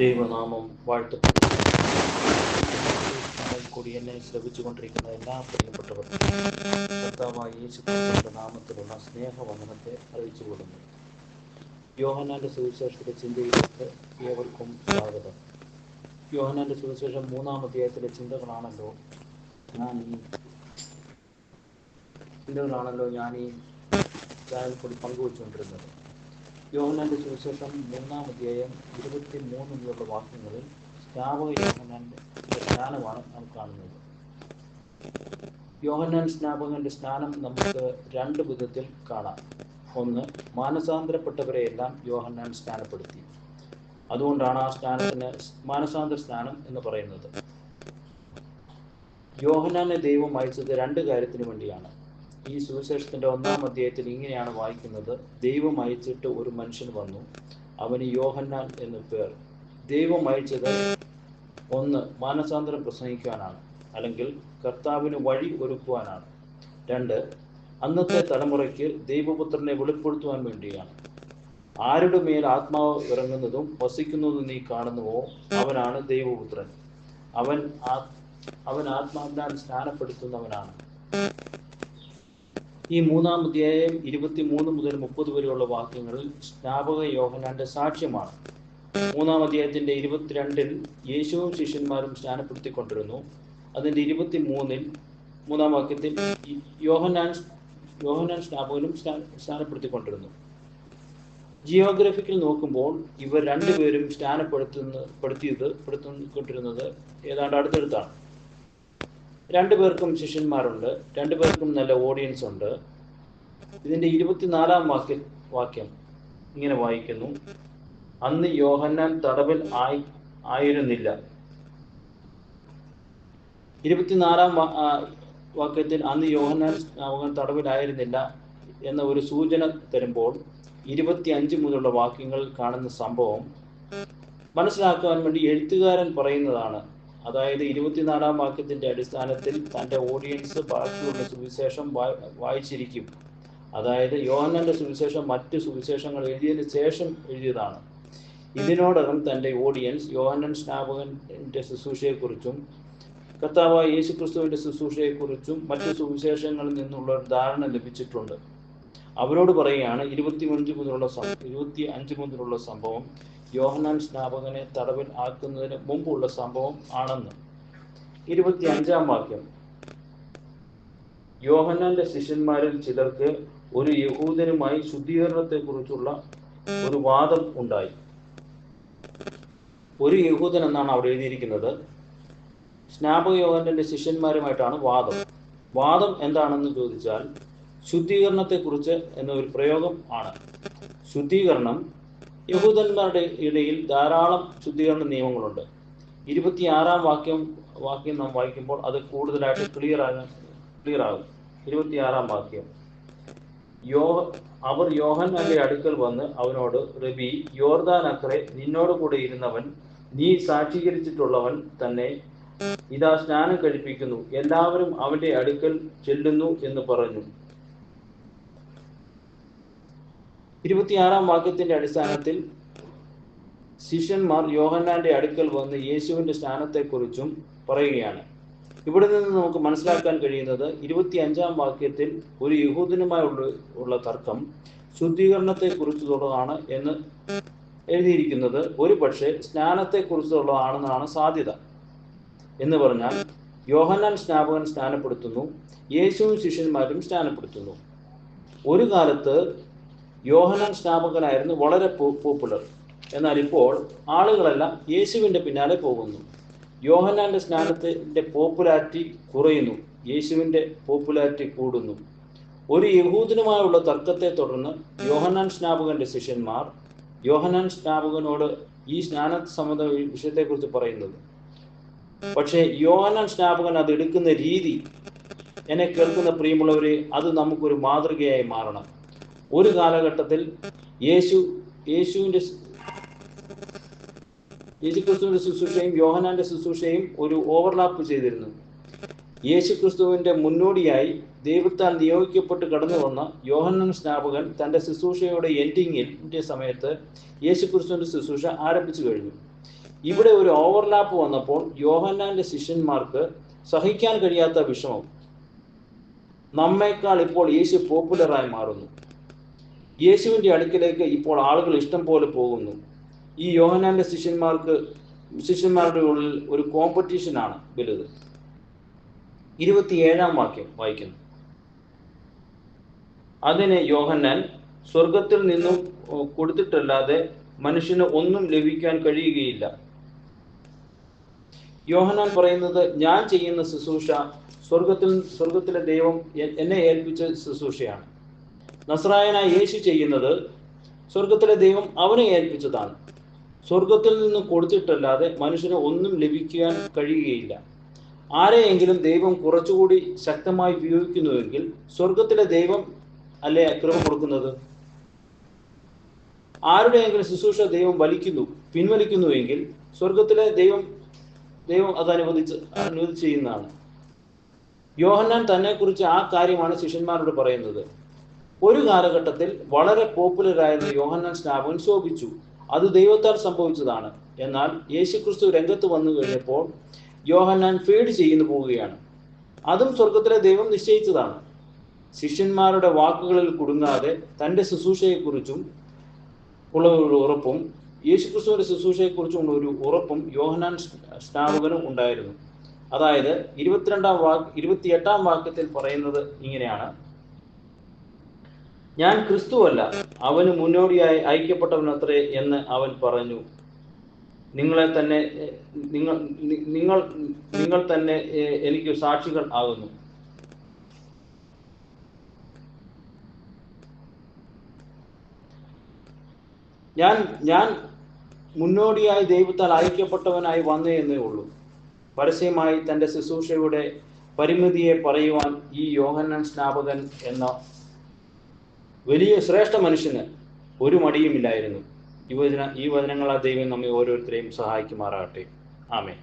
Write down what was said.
ദൈവനാമം വാഴ്ത്തപ്പെട്ടു കൂടി എന്നെ ശ്രമിച്ചുകൊണ്ടിരിക്കുന്ന എല്ലാ പ്രിയപ്പെട്ടവർക്കും കർത്താവായ യേശു ക്രിസ്തുവിന്റെ നാമത്തിലുള്ള സ്നേഹവന്ദനത്തെ അറിയിച്ചു കൊള്ളുന്നു യോഹനാന്റെ സുവിശേഷത്തിന്റെ ചിന്തയിലേക്ക് ഏവർക്കും സ്വാഗതം. യോഹനാന്റെ സുവിശേഷം മൂന്നാം അധ്യായത്തിലെ ചിന്തകളാണല്ലോ ഞാൻ ഈ ചിന്തകളാണല്ലോ ഞാൻ ഈ ചായൽ കൂടി പങ്കുവച്ചുകൊണ്ടിരുന്നത്. യോഹനാന്റെ സുവിശേഷം മൂന്നാം അധ്യായം ഇരുപത്തി മൂന്ന് മുതലുള്ള വാക്യങ്ങളിൽ സ്നാപക യോഹനാന്റെ സ്നാനമാണ് നാം കാണുന്നത്. യോഹന്നാൻ സ്നാപകന്റെ സ്നാനം നമുക്ക് രണ്ട് വിധത്തിൽ കാണാം. ഒന്ന് മാനസാന്തരപ്പെട്ടവരെയെല്ലാം യോഹന്നാൻ സ്നാനപ്പെടുത്തി. അതുകൊണ്ടാണ് ആ സ്നാനത്തിന് മാനസാന്തര സ്നാനം എന്ന് പറയുന്നത്. യോഹനാനെ ദൈവം അയച്ചത് രണ്ട് കാര്യത്തിന് വേണ്ടിയാണ്. ഈ സുവിശേഷത്തിന്റെ ഒന്നാം അധ്യായത്തിൽ ഇങ്ങനെയാണ് വായിക്കുന്നത്. ദൈവം അയച്ചിട്ട് ഒരു മനുഷ്യൻ വന്നു. അവന് യോഹന്നാൻ എന്ന് പേർ. ദൈവം അയച്ചത് ഒന്ന് മാനസാന്തരം പ്രസംഗിക്കുവാനാണ് അല്ലെങ്കിൽ കർത്താവിന് വഴി ഒരുക്കുവാനാണ്. രണ്ട് അന്നത്തെ തലമുറയ്ക്ക് ദൈവപുത്രനെ വെളിപ്പെടുത്തുവാൻ വേണ്ടിയാണ്. ആരുടെ മേൽ ആത്മാവ് ഇറങ്ങുന്നതും വസിക്കുന്നതും നീ കാണുന്നുവോ അവനാണ് ദൈവപുത്രൻ. അവൻ അവൻ ആത്മാവിനാൽ സ്നാനപ്പെടുത്തുന്നവനാണ്. ഈ മൂന്നാം അധ്യായം ഇരുപത്തി മൂന്ന് മുതൽ മുപ്പത് വരെയുള്ള വാക്യങ്ങളിൽ സ്നാപക യോഹനാന്റെ സാക്ഷ്യമാണ്. മൂന്നാം അധ്യായത്തിന്റെ ഇരുപത്തിരണ്ടിൽ യേശുവും ശിഷ്യന്മാരും സ്നാനപ്പെടുത്തിക്കൊണ്ടിരുന്നു. അതിന്റെ ഇരുപത്തി മൂന്നിൽ മൂന്നാം വാക്യത്തിൽ യോഹനാൻ യോഹനാൻ സ്നാപകനും സ്നാനപ്പെടുത്തിക്കൊണ്ടിരുന്നു. ജിയോഗ്രഫിക്കൽ നോക്കുമ്പോൾ ഇവർ രണ്ടുപേരും സ്നാനപ്പെടുത്തുന്ന പെടുത്തിയത് പെടുത്തിക്കൊണ്ടിരുന്നത് ഏതാണ്ട് അടുത്തടുത്താണ്. രണ്ടുപേർക്കും ശിഷ്യന്മാരുണ്ട് രണ്ടു പേർക്കും നല്ല ഓഡിയൻസ് ഉണ്ട്. ഇതിന്റെ ഇരുപത്തിനാലാം വാക്യ വാക്യം ഇങ്ങനെ വായിക്കുന്നു. അന്ന് യോഹന്നാൻ തടവിൽ ആയി ആയിരുന്നില്ല. ഇരുപത്തിനാലാം വാക്യത്തിൽ അന്ന് യോഹന്നാൻ തടവിലായിരുന്നില്ല എന്ന ഒരു സൂചന തരുമ്പോൾ ഇരുപത്തി അഞ്ച് മുതലുള്ള വാക്യങ്ങൾ കാണുന്ന സംഭവം മനസ്സിലാക്കുവാൻ വേണ്ടി എഴുത്തുകാരൻ പറയുന്നതാണ്. അതായത് ഇരുപത്തിനാലാം വാക്യത്തിന്റെ അടിസ്ഥാനത്തിൽ തന്റെ ഓഡിയൻസ് ബാക്കിയുള്ള സുവിശേഷം വായിച്ചിരിക്കും. അതായത് യോഹന്നന്റെ സുവിശേഷം മറ്റ് സുവിശേഷങ്ങൾ എഴുതിയതിനു ശേഷം എഴുതിയതാണ്. ഇതിനോടകം തന്റെ ഓഡിയൻസ് യോഹന്നൻ സ്നാപകന്റെ ശുശ്രൂഷയെക്കുറിച്ചും കർത്താവായ യേശു ക്രിസ്തുവിന്റെ ശുശ്രൂഷയെക്കുറിച്ചും മറ്റു സുവിശേഷങ്ങളിൽ നിന്നുള്ള ഒരു ധാരണ ലഭിച്ചിട്ടുണ്ട്. അവരോട് പറയുകയാണ് ഇരുപത്തി അഞ്ച് മുതലുള്ള ഇരുപത്തി അഞ്ച് മുതലുള്ള സംഭവം യോഹനാൻ സ്നാപകനെ തടവിൽ ആക്കുന്നതിന് മുമ്പുള്ള സംഭവം ആണെന്ന്. ഇരുപത്തി അഞ്ചാം വാക്യം. യോഹന്നാന്റെ ശിഷ്യന്മാരിൽ ചിലർക്ക് ഒരു യഹൂദനുമായി ശുദ്ധീകരണത്തെ കുറിച്ചുള്ള ഒരു വാദം ഉണ്ടായി. ഒരു യഹൂദൻ എന്നാണ് അവിടെ എഴുതിയിരിക്കുന്നത്. സ്നാപക യോഹന്റെ ശിഷ്യന്മാരുമായിട്ടാണ് വാദം. വാദം എന്താണെന്ന് ചോദിച്ചാൽ ശുദ്ധീകരണത്തെക്കുറിച്ച് എന്നൊരു എന്ന പ്രയോഗം ആണ്. ശുദ്ധീകരണം യഹൂദന്മാരുടെ ഇടയിൽ ധാരാളം ശുദ്ധീകരണ നിയമങ്ങളുണ്ട്. ഇരുപത്തിയാറാം വാക്യം വാക്യം നാം വായിക്കുമ്പോൾ അത് കൂടുതലായിട്ട് ക്ലിയർ ആകാൻ ക്ലിയർ ആകും. ഇരുപത്തിയാറാം വാക്യം. യോ അവർ യോഹന്നാന്റെ അടുക്കൽ വന്ന് അവനോട് റബി യോർദാൻ അക്രെ നിന്നോട് കൂടെ ഇരുന്നവൻ നീ സാക്ഷീകരിച്ചിട്ടുള്ളവൻ തന്നെ ഇതാ സ്നാനം കഴിപ്പിക്കുന്നു. എല്ലാവരും അവന്റെ അടുക്കൽ ചെല്ലുന്നു എന്ന് പറഞ്ഞു. ഇരുപത്തിയാറാം വാക്യത്തിന്റെ അടിസ്ഥാനത്തിൽ ശിഷ്യന്മാർ യോഹന്നാന്റെ അടുക്കൽ വന്ന് യേശുവിന്റെ സ്നാനത്തെക്കുറിച്ചും പറയുകയാണ്. ഇവിടെ നിന്ന് നമുക്ക് മനസ്സിലാക്കാൻ കഴിയുന്നത് ഇരുപത്തി അഞ്ചാം വാക്യത്തിൽ ഒരു യഹൂദനുമായി ഉള്ള തർക്കം ശുദ്ധീകരണത്തെ കുറിച്ചുള്ളതാണ് എന്ന് എഴുതിയിരിക്കുന്നത് ഒരു പക്ഷേ സ്നാനത്തെ കുറിച്ചുള്ളതാണെന്നാണ് സാധ്യത എന്ന് പറഞ്ഞാൽ യോഹന്നാൻ സ്നാപകൻ സ്നാനപ്പെടുത്തുന്നു യേശുവും ശിഷ്യന്മാരും സ്നാനപ്പെടുത്തുന്നു. ഒരു കാലത്ത് യോഹനാൻ സ്നാപകനായിരുന്നു വളരെ പോപ്പുലർ എന്നാൽ ഇപ്പോൾ ആളുകളെല്ലാം യേശുവിന്റെ പിന്നാലെ പോകുന്നു. യോഹനാന്റെ സ്നാനത്തിന്റെ പോപ്പുലാരിറ്റി കുറയുന്നു. യേശുവിന്റെ പോപ്പുലാരിറ്റി കൂടുന്നു. ഒരു യഹൂദനുമായുള്ള തർക്കത്തെ തുടർന്ന് യോഹനാൻ സ്നാപകന്റെ ശിഷ്യന്മാർ യോഹനാൻ സ്നാപകനോട് ഈ സ്നാന സംബന്ധ വിഷയത്തെക്കുറിച്ച് പറയുന്നത് പക്ഷേ യോഹനാൻ സ്നാപകൻ അത് എടുക്കുന്ന രീതി എന്നെ കേൾക്കുന്ന പ്രിയമുള്ളവരെ അത് നമുക്കൊരു മാതൃകയായി മാറണം. ഒരു കാലഘട്ടത്തിൽ യേശു യേശുവിന്റെ യേശു ക്രിസ്തുവിന്റെ ശുശ്രൂഷയും യോഹനാന്റെ ശുശ്രൂഷയും ഒരു ഓവർലാപ്പ് ചെയ്തിരുന്നു. യേശു ക്രിസ്തുവിന്റെ മുന്നോടിയായി ദൈവത്താൽ നിയോഗിക്കപ്പെട്ട് കടന്നു വന്ന യോഹന്നൻ സ്നാപകൻ തന്റെ ശുശ്രൂഷയുടെ എൻഡിങ്ങിൽ സമയത്ത് യേശു ക്രിസ്തുവിന്റെ ശുശ്രൂഷ ആരംഭിച്ചു കഴിഞ്ഞു. ഇവിടെ ഒരു ഓവർലാപ്പ് വന്നപ്പോൾ യോഹന്നാന്റെ ശിഷ്യന്മാർക്ക് സഹിക്കാൻ കഴിയാത്ത വിഷമം. നമ്മേക്കാൾ ഇപ്പോൾ യേശു പോപ്പുലറായി മാറുന്നു. യേശുവിന്റെ അടുക്കിലേക്ക് ഇപ്പോൾ ആളുകൾ ഇഷ്ടം പോലെ പോകുന്നു. ഈ യോഹനാന്റെ ശിഷ്യന്മാർക്ക് ശിഷ്യന്മാരുടെ ഉള്ളിൽ ഒരു കോമ്പറ്റീഷനാണ് വലുത്. ഇരുപത്തിയേഴാം വാക്യം വായിക്കുന്നു. അതിനെ യോഹന്നാൻ സ്വർഗത്തിൽ നിന്നും കൊടുത്തിട്ടല്ലാതെ മനുഷ്യന് ഒന്നും ലഭിക്കാൻ കഴിയുകയില്ല. യോഹനാൻ പറയുന്നത് ഞാൻ ചെയ്യുന്ന ശുശ്രൂഷ സ്വർഗത്തിൽ സ്വർഗത്തിലെ ദൈവം എന്നെ ഏൽപ്പിച്ച ശുശ്രൂഷയാണ്. നസ്രായനായ യേശു ചെയ്യുന്നത് സ്വർഗത്തിലെ ദൈവം അവനെ ഏൽപ്പിച്ചതാണ്. സ്വർഗത്തിൽ നിന്ന് കൊടുത്തിട്ടല്ലാതെ മനുഷ്യന് ഒന്നും ലഭിക്കാൻ കഴിയുകയില്ല. ആരെയെങ്കിലും ദൈവം കുറച്ചുകൂടി ശക്തമായി ഉപയോഗിക്കുന്നുവെങ്കിൽ സ്വർഗത്തിലെ ദൈവം അല്ലേ കൃപ കൊടുക്കുന്നത്? ആരുടെയെങ്കിലും ശുശ്രൂഷ ദൈവം വലിക്കുന്നു പിൻവലിക്കുന്നുവെങ്കിൽ സ്വർഗത്തിലെ ദൈവം ദൈവം അത് അനുവദിച്ച് അനുവദിച്ച് ചെയ്യുന്നതാണ്. യോഹന്നാൻ തന്നെ കുറിച്ച് ആ കാര്യമാണ് ശിഷ്യന്മാരോട് പറയുന്നത്. ഒരു കാലഘട്ടത്തിൽ വളരെ പോപ്പുലറായിരുന്ന യോഹന്നാൻ സ്നാപകൻ ശോഭിച്ചു അത് ദൈവത്താൽ സംഭവിച്ചതാണ്. എന്നാൽ യേശുക്രിസ്തു രംഗത്ത് വന്നു കഴിഞ്ഞപ്പോൾ യോഹന്നാൻ ഫീഡ് ചെയ്യുന്നു പോവുകയാണ്. അതും സ്വർഗത്തിലെ ദൈവം നിശ്ചയിച്ചതാണ്. ശിഷ്യന്മാരുടെ വാക്കുകളിൽ കുടുങ്ങാതെ തന്റെ ശുശ്രൂഷയെക്കുറിച്ചും ഉള്ള ഒരു ഉറപ്പും യേശുക്രിസ്തുവിന്റെ ശുശ്രൂഷയെക്കുറിച്ചും ഒരു ഉറപ്പും യോഹനാൻ സ്നാപകനും ഉണ്ടായിരുന്നു. അതായത് ഇരുപത്തിരണ്ടാം വാക്ക് ഇരുപത്തിയെട്ടാം വാക്യത്തിൽ പറയുന്നത് ഇങ്ങനെയാണ്. ഞാൻ ക്രിസ്തുവല്ല അവന് മുന്നോടിയായി ഐക്യപ്പെട്ടവനത്രേ എന്ന് അവൻ പറഞ്ഞു. നിങ്ങളെ തന്നെ നിങ്ങൾ നിങ്ങൾ നിങ്ങൾ തന്നെ എനിക്ക് സാക്ഷികൾ ആകുന്നു. ഞാൻ ഞാൻ മുന്നോടിയായി ദൈവത്താൽ ഐക്യപ്പെട്ടവനായി വന്നേ എന്നേ ഉള്ളൂ. പരസ്യമായി തന്റെ ശുശ്രൂഷയുടെ പരിമിതിയെ പറയുവാൻ ഈ യോഹന്നാൻ സ്നാപകൻ എന്ന വലിയ ശ്രേഷ്ഠ മനുഷ്യന് ഒരു മടിയുമില്ലായിരുന്നു. ഈ വചന ഈ വചനങ്ങളാ ദൈവം നമ്മെ ഓരോരുത്തരെയും സഹായിക്കുമാറാകട്ടെ. ആമേ